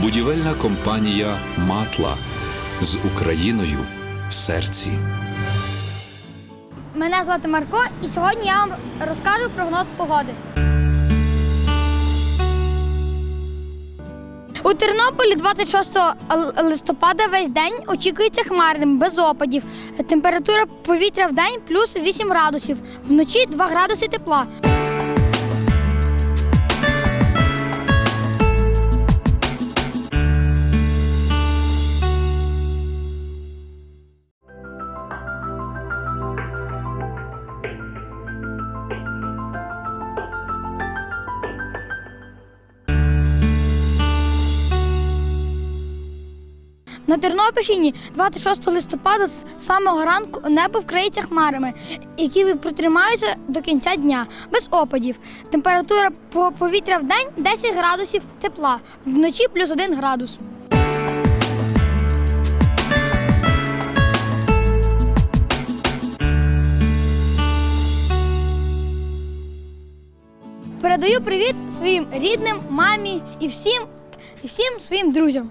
Будівельна компанія Матла з Україною в серці. Мене звати Марко, і сьогодні я вам розкажу прогноз погоди. У Тернополі 26 листопада весь день очікується хмарним, без опадів. Температура повітря в день плюс 8 градусів, вночі 2 градуси тепла. На Тернопільщині 26 листопада з самого ранку небо вкриється хмарами, які протримаються до кінця дня, без опадів. Температура по- повітря в день 10 градусів тепла, вночі плюс 1 градус. Передаю привіт своїм рідним, мамі і всім, і всім своїм друзям.